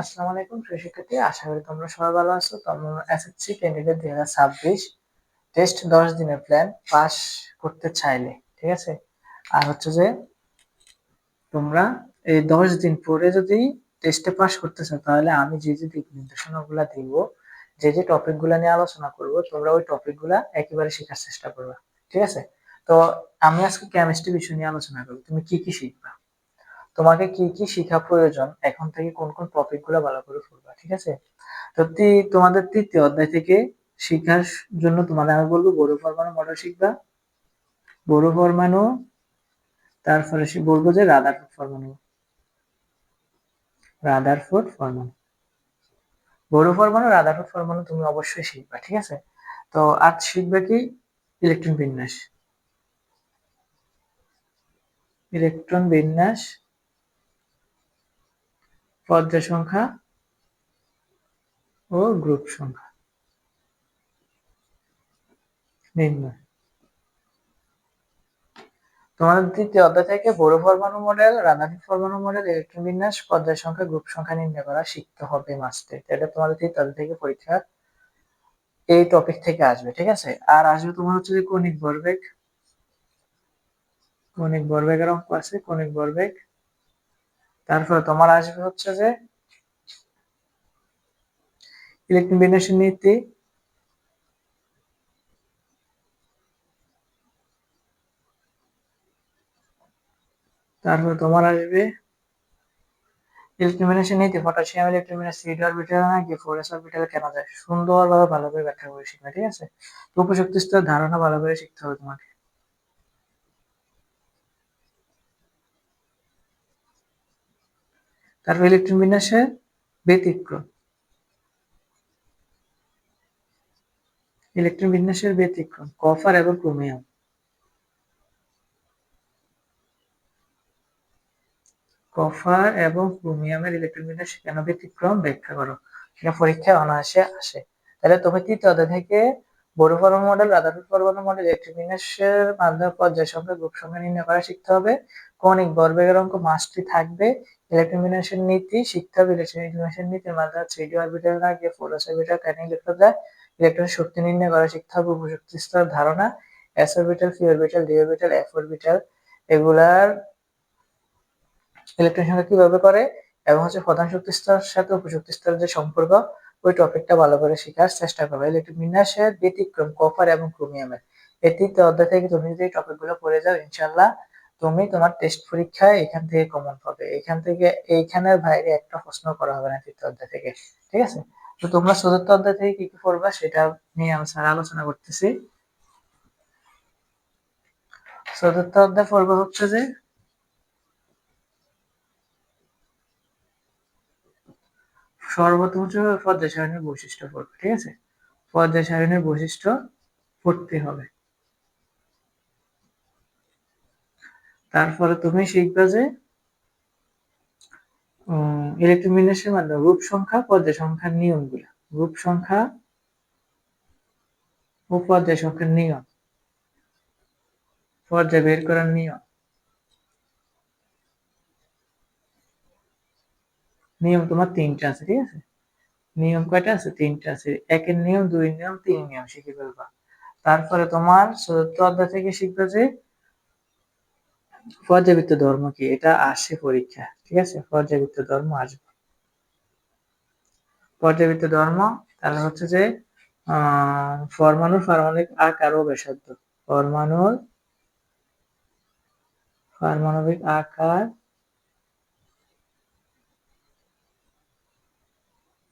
আসসালামু আলাইকুম, প্রিয় শিক্ষার্থী। আশা করি তোমরা সবাই ভালো আছো। তোমরা এসএসসি ক্যান্ডিডেট দুই হাজার ছাব্বিশ টেস্ট দশ দিনের প্ল্যান পাস করতে চাইলে, ঠিক আছে? আর হচ্ছে যে তোমরা এই দশ দিন পরে যদি টেস্টে পাস করতে চাও, তাহলে আমি যে যে দিক নির্দেশনাগুলো দিব, যে যে টপিকগুলো নিয়ে আলোচনা করব, তোমরা ওই টপিকগুলো একেবারে শেখার চেষ্টা করবে, ঠিক আছে? তো আমি আজকে কেমিস্ট্রি বিষয় নিয়ে আলোচনা করব। তুমি কি কি শিখবা? তোমাকে কি কি শিখা প্রয়োজন? এখন থেকে কোন কোন টপিকগুলো ভালো করে পড়বা, ঠিক আছে? তো তোমাদের তৃতীয় অধ্যায় থেকে শিখার জন্য তোমাদের আমি বলব বড় পরমাণু মডেল শিখবা। বড় পরমাণু তারপরে বলব যে রাদারফোর্ড পরমাণু রাদারফোর্ড পরমাণু বড় পরমাণু রাদারফোর্ড পরমাণু তুমি অবশ্যই শিখবা, ঠিক আছে? তো আজ শিখবে কি? ইলেকট্রন বিন্যাস। ইলেকট্রন বিন্যাস পর্যায় সংখ্যা ও গ্রুপ সংখ্যা। নির্ণয় তোমাদের দ্বিতীয় অধ্যায় থেকে বড় পরমাণু মডেল রাধানী পরমাণু মডেল, ইলেকট্রন বিন্যাস পর্যায় সংখ্যা, গ্রুপ সংখ্যা নির্ণয় করা শিখতে হবে মাস্টে এটা তোমাদের তৃতীয় অধ্যায় থেকে পরীক্ষা এই টপিক থেকে আসবে, ঠিক আছে? আর আসবে তোমার হচ্ছে যে কনিক বরবেগ। কনিক বরবেগের অঙ্ক আছে কনিক বরবেগ তারপরে তোমার আসবে হচ্ছে যে ইলেকট্রন বিন্যাসের নীতি। তারপর তোমার আসবে ইলেকট্রন নীতি। পটাশিয়াম ইলেকট্রন সিড অরবিটাল নাকি ফোরেস অরবিটাল কেন যায় সুন্দরভাবে ভালো করে ব্যাখ্যা করে শিখবে, ঠিক আছে? উপশক্তি স্তর ধারণা ভালো করে শিখতে হবে তোমাকে। তারপর ইলেকট্রন বিন্যাসের ব্যতিক্রম। ইলেকট্রন বিন্যাসের ব্যতিক্রম, কফার এবং ক্রোমিয়াম। কফার এবং ক্রোমিয়ামের ইলেকট্রন বিন্যাস কেন ব্যতিক্রম? ব্যাখ্যা করো। এটা পরীক্ষায় অনায়াসে আসে। তাহলে তুমি তৃতীয় অধ্যায় থেকে বড় পরমাণু মডেল রাধারুট পরমাণু মডেল ইলেকট্রন বিন্যাসের মাধ্যমে পর্যায় সংখ্যা গ্রুপ সংখ্যা নির্ণয় করা শিখতে হবে। কৌণিক বর্বেগের অঙ্ক মাসটি থাকবে। ইলেকট্রন বিন্যাসের নীতি শিখতে হবে। ইলেকট্রন বিন্যাসের নীতির মাধ্যমে থ্রি ডি অরবিটাল না গিয়ে ফোর এস অরবিটাল কেন ইলেকট্রন যায় ইলেকট্রন শক্তি নির্ণয় করা শিখতে হবে। উপশক্তি স্তর ধারণা s orbital p orbital d orbital f orbital এগুলার ইলেকট্রন সংখ্যা কীভাবে করে এবং হচ্ছে প্রধান শক্তি স্তরের সাথে উপশক্তি স্তরের যে সম্পর্ক ওই টপিকটা ভালো করে শেখার চেষ্টা করবে। ইলেকট্রন বিন্যাসের ব্যতিক্রম কপার এবং ক্রোমিয়ামের। এই তৃতীয় অধ্যায় থেকে তুমি যদি টপিকগুলো পড়ে যাও ইনশাল্লাহ তুমি তোমার টেস্ট পরীক্ষায় এখান থেকে কমন পাবে। এখান থেকে, এইখানের বাইরে একটা প্রশ্ন করা হবে না তৃতীয় অধ্যায় থেকে। ঠিক আছে? তো তোমরা চতুর্থ অধ্যায় থেকে কি কি পড়বা সেটা নিয়ে আমি স্যার আলোচনা করতেছি। চতুর্থ অধ্যায় পড়বে হচ্ছে যে হচ্ছে পর্যায় সারণীর বৈশিষ্ট্য পড়বে, ঠিক আছে? পর্যায় সারণীর বৈশিষ্ট্য পড়তে হবে। তারপরে তুমি শিখবে যে ইলেকট্রন বিন্যাসের মাধ্যমে রূপ সংখ্যা পর্যায় সংখ্যার নিয়মগুলো। রূপ সংখ্যা ও পর্যায় সংখ্যার নিয়ম। পর্যায় বের করার নিয়ম। নিয়ম তোমার তিনটা আছে, ঠিক আছে? নিয়ম কয়টা আছে? তিনটা আছে। একের নিয়ম দুই নিয়ম তিন নিয়ম শিখে ফেলবা। তারপরে তোমার চতুর্থ অধ্যায় থেকে শিখবে যে পর্যাবৃত্ত ধর্ম কি? এটা আসে পরীক্ষা, ঠিক আছে? পর্যাবৃত্ত ধর্ম আসবে। পর্যাবৃত্ত ধর্ম, তাহলে হচ্ছে যে পরমাণুর পারমাণবিক আকার ও ব্যাসার্ধ। পরমাণুর, পারমাণবিক আকার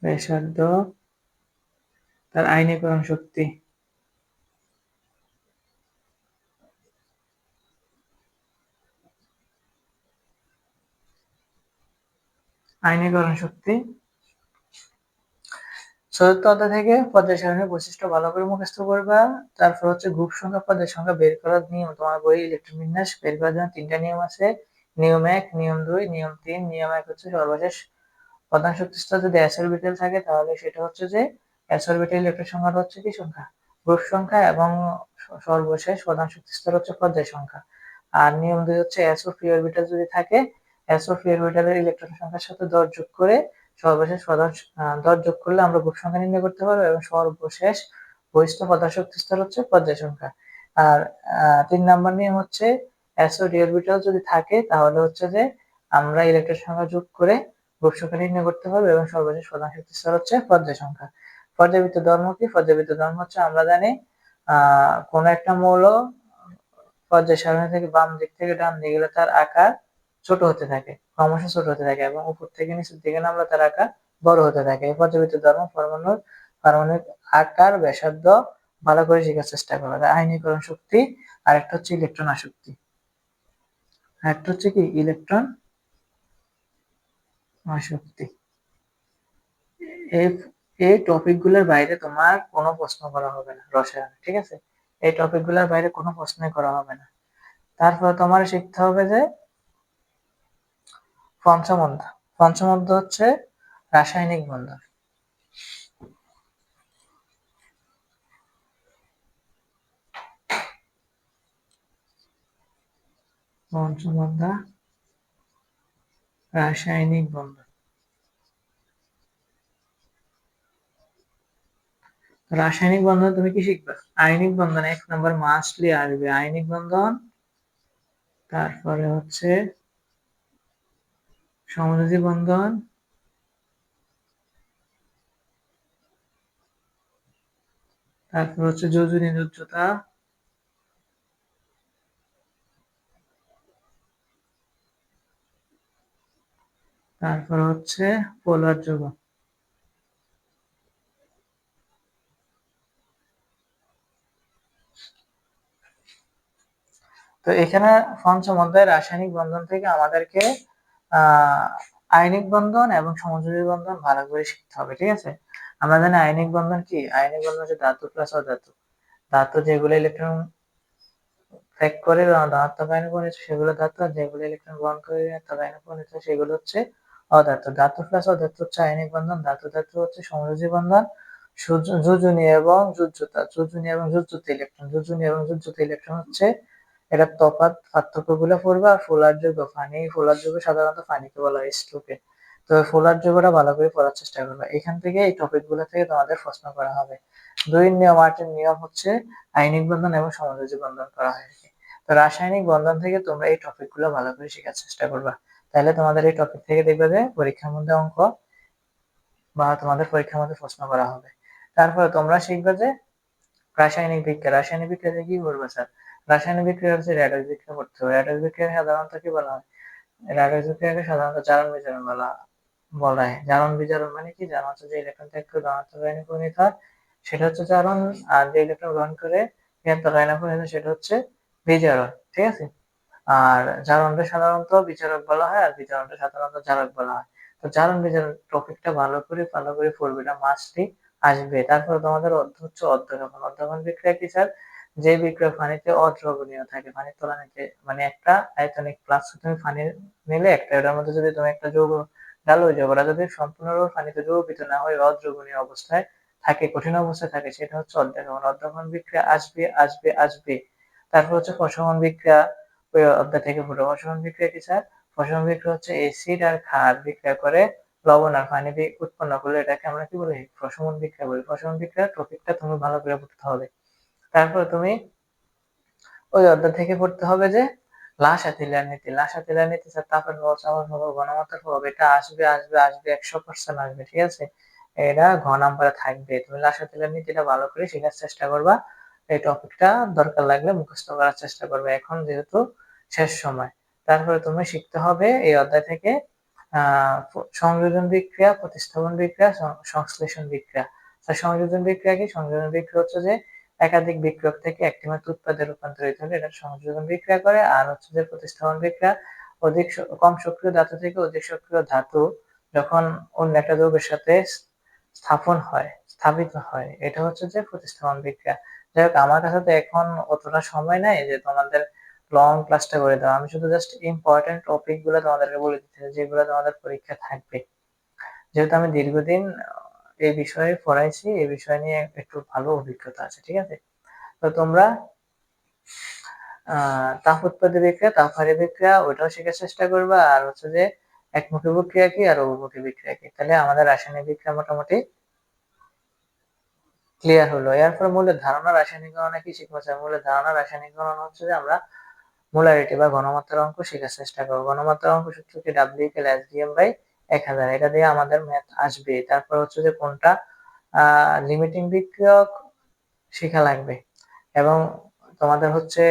ব্যাসার্ধ তার আইনীকরণ শক্তি। আইনীকরণ শক্তি। চতুর্থ অধ্যায় থেকে পর্যায় সারণীর বৈশিষ্ট্য ভালো করে মুখস্থ করবা। তারপর হচ্ছে গ্রুপ সংখ্যা, পর্যায় সংখ্যা বের করার নিয়ম। তোমার বই ইলেকট্রন বিন্যাস বের করার জন্য তিনটা নিয়ম আছে। নিয়ম এক, নিয়ম দুই, নিয়ম তিন, নিয়ম এক হচ্ছে সর্বশেষ প্রধান শক্তি স্তর যদি এস অরবিটাল থাকে, তাহলে সেটা হচ্ছে যে এস অরবিটাল ইলেকট্রন সংখ্যাটা হচ্ছে কি সংখ্যা? গ্রুপ সংখ্যা এবং সর্বশেষ প্রধান শক্তি স্তর হচ্ছে পর্যায় সংখ্যা। আর নিয়ম দুই হচ্ছে ও পি অরবিটাল যদি থাকে ও পি অরবিটালের ইলেকট্রন সংখ্যার সাথে দর যোগ করে সর্বশেষ প্রধান দর যোগ করলে আমরা গ্রুপ সংখ্যা নির্ণয় করতে পারব এবং সর্বশেষ বহিষ্ঠ প্রধান শক্তি স্তর হচ্ছে পর্যায় সংখ্যা। আর তিন নাম্বার নিয়ম হচ্ছে এসও ডি অরবিটাল যদি থাকে, তাহলে হচ্ছে যে আমরা ইলেকট্রন সংখ্যা যোগ করে সংখ্যা নির্ণয় করতে পারব এবং সর্বশেষ প্রধান শক্তি স্তর হচ্ছে পর্যায় সংখ্যা। পর্যাবৃত্ত ধর্ম কি? পর্যাবৃত্ত ধর্ম হচ্ছে আমরা জানি কোন একটা মৌল পর্যায় সারণী থেকে বাম দিক থেকে ডান দিকে গেলে তার আকার ছোট হতে থাকে, ক্রমশ ছোট হতে থাকে এবং উপর থেকে নিচের দিকে নামলে তার আকার বড় হতে থাকে। পর্যাবৃত্ত ধর্ম পরমাণুর পারমাণবিক আকার, ব্যাসার্ধ ভালো করে শেখার চেষ্টা করা। যায় আইনীকরণ শক্তি আর একটা হচ্ছে ইলেকট্রন আসক্তি। একটা হচ্ছে কি? ইলেকট্রন আসক্তি। এই এই টপিকগুলোর বাইরে তোমার কোনো প্রশ্ন করা হবে না রসায়ন, ঠিক আছে? এই টপিকগুলোর বাইরে কোনো প্রশ্নই করা হবে না। তারপর তোমার শিখতে হবে যে পঞ্চম অধ্যায় হচ্ছে রাসায়নিক বন্ধন। পঞ্চম অধ্যায় রাসায়নিক বন্ধন রাসায়নিক বন্ধন তুমি কি শিখবে আয়নিক বন্ধন এক নম্বর মাস্টলি আসবে আয়নিক বন্ধন তারপরে হচ্ছে সমযোজী বন্ধন তারপর হচ্ছে যোজনী যোজ্যতা তারপর হচ্ছে পোলার যোগ। তো এখানে পঞ্চম অধ্যায় রাসায়নিক বন্ধন থেকে আমাদেরকে আয়নিক বন্ধন এবং সমযোজী বন্ধন ভালো করে শিখতে হবে, ঠিক আছে? আমরা জানি আয়নিক বন্ধন কি? আয়নিক বন্ধন হচ্ছে ধাতু প্লাস অধাতু। ধাতু যেগুলো ইলেকট্রন ত্যাগ করে ধনাত্মক আয়নে পরিণত সেগুলো ধাতু, আর যেগুলো ইলেকট্রন গ্রহণ করে ঋণাত্মক আয়নে সেগুলো হচ্ছে অধাতু ধাতু প্লাস অধাতু হচ্ছে আয়নিক বন্ধন ধাতু ধাতু হচ্ছে সমযোজী বন্ধন এবং এবং ইলেকট্রন এবং ইলেকট্রন হচ্ছে এটা তফাৎ পার্থক্যগুলো পড়বে আর ফোলার যোগ্য ফানি, ফোলার যোগ্য সাধারণত ফানিকে বলা হয় তো ফোলার যোগ্যটা ভালো করে পড়ার চেষ্টা করবে। এখান থেকে এই টপিকগুলো থেকে তোমাদের প্রশ্ন করা হবে। দুই নিয়ম আটের নিয়ম হচ্ছে আইনিক বন্ধন এবং সমাজী বন্ধন করা হয়। তো রাসায়নিক বন্ধন থেকে তোমরা এই টপিকগুলো ভালো করে শেখার চেষ্টা করবা। তাহলে তোমাদের এই টপিক থেকে দেখবে যে পরীক্ষার মধ্যে অঙ্ক বা তোমাদের পরীক্ষার মধ্যে প্রশ্ন করা হবে। তারপরে তোমরা শিখবে যে রাসায়নিক বিক্রিয়া। রাসায়নিক বিক্রিয়াতে কি করবে স্যার রাসায়নিক বিক্রিয়া হচ্ছে র্যাডক্স বিক্রিয়া করতে হবে। র্যাডক্স বিক্রিয়া সাধারণত কি বলা হয়? র্যাডক্স বিক্রিয়াকে সাধারণত জারণ বিজারণ বলা বলা হয়। জারণ বিজারণ মানে কি? জারণ হচ্ছে যে ইলেকট্রন করে ধনাত্মক আয়নে পরিণত হয়। সেটা হচ্ছে জারণ, আর যে ইলেকট্রন গ্রহণ করে ঋণাত্মক আয়নে পরিণত সেটা হচ্ছে বিজারণ। ঠিক আছে? আর জারণটা সাধারণত বিচারক বলা হয়, আর বিজারণটা সাধারণত জারক বলা হয়। তো জারণ বিজারণ টপিকটা ভালো করে ভালো করে পড়বে এটা মাস্টলি আসবে। তারপরে তোমাদের হচ্ছে অর্ধগমন অর্ধগমন বিক্রিয়া কি, স্যার? যে বিক্রিয়া পানিতে অদ্রবণীয় থাকে পানির তলানিতে মানে একটা আয়তনিক প্লাস তুমি পানি নিলে একটা, এটার মধ্যে যদি তুমি একটা যৌগ ডালো যৌগটা যদি সম্পূর্ণরূপে পানিতে যৌগিত না হয়, অদ্রবণীয় অবস্থায় থাকে, কঠিন অবস্থায় থাকে, সেটা হচ্ছে অর্ধগমন অর্ধগমন বিক্রিয়া আসবে আসবে আসবে। তারপর হচ্ছে প্রশমন বিক্রিয়া। অধ্যায় থেকে ফুটে। প্রশমন বিক্রিয়া কি স্যার? প্রশমন বিক্রিয়া হচ্ছে এসিড আর ক্ষার বিক্রিয়া করে লবণ আর পানি উৎপন্ন করলে এটাকে আমরা কি বলি? প্রশমন বিক্রিয়া বলি। প্রশমন বিক্রিয়া টপিকটা তুমি ভালো করে পড়তে হবে। তারপর তুমি ওই অধ্যায় থেকে পড়তে হবে যে লাসা তিলার নীতি লাসা তিলার নীতি স্যার এটা আসবে আসবে আসবে, একশো পার্সেন্ট আসবে, ঠিক আছে? এটা ঘ নাম্বারে থাকবে। তুমি লাসা তিলার নীতিটা ভালো করে শেখার চেষ্টা করবা। এই টপিকটা দরকার লাগলে মুখস্থ করার চেষ্টা করবে। এখন যেহেতু শেষ সময়। তারপরে তুমি শিখতে হবে এই অধ্যায় থেকে সংযোজন বিক্রিয়া, প্রতিস্থাপন বিক্রিয়া সংশ্লেষণ বিক্রিয়া। সংযোজন বিক্রিয়া কি? সংযোজন বিক্রিয়া হচ্ছে যে একাধিক বিক্রিয়ক থেকে একটি মাত্র উৎপাদে রূপান্তরিত হলে এটা সংযোজন বিক্রিয়া করে। আর হচ্ছে যে প্রতিস্থাপন বিক্রিয়া, অধিক কম সক্রিয় ধাতু থেকে অধিক সক্রিয় ধাতু যখন অন্য একটা যৌগের সাথে স্থাপন হয়, স্থাপিত হয়, এটা হচ্ছে যে প্রতিস্থাপন বিক্রিয়া। যাই হোক, আমার কাছে তো এখন অতটা সময় নাই যে তোমাদের লং ক্লাসটা করে দাও। আমি শুধু জাস্ট ইম্পর্টেন্ট টপিকগুলো তোমাদেরকে বলে দিতে যেগুলো তোমাদের পরীক্ষা থাকবে। যেহেতু আমি দীর্ঘদিন এই বিষয়ে পড়াইছি এই বিষয় নিয়ে একটু ভালো অভিজ্ঞতা আছে, ঠিক আছে? তো তোমরা তাপ উৎপাদী বিক্রিয়া তাপ হারি বিক্রিয়া, ওইটাও শেখার চেষ্টা করবা। আর হচ্ছে যে, একমুখী বিক্রিয়া কি আর বহুমুখী বিক্রিয়া কি? তাহলে আমাদের রাসায়নিক বিক্রিয়া মোটামুটি ক্লিয়ার হলো। এরপর মূলের ধারণা রাসায়নিকরণে কি শিখব? স্যার মূলের ধারণা রাসায়নিকরণ হচ্ছে যে আমরা মোলারিটি বা ঘনমাত্রার অঙ্ক শেখার চেষ্টা করব ঘনমাত্রার অঙ্ক সূত্র কি ডাব্লিউ কেল এস ডিএম বাই এক হাজার। এটা দিয়ে আমাদের ম্যাথ আসবে। তারপর হচ্ছে যে কোনটা? লিমিটিং বিক্রিয়ক শেখা লাগবে। এবং তোমাদের হচ্ছে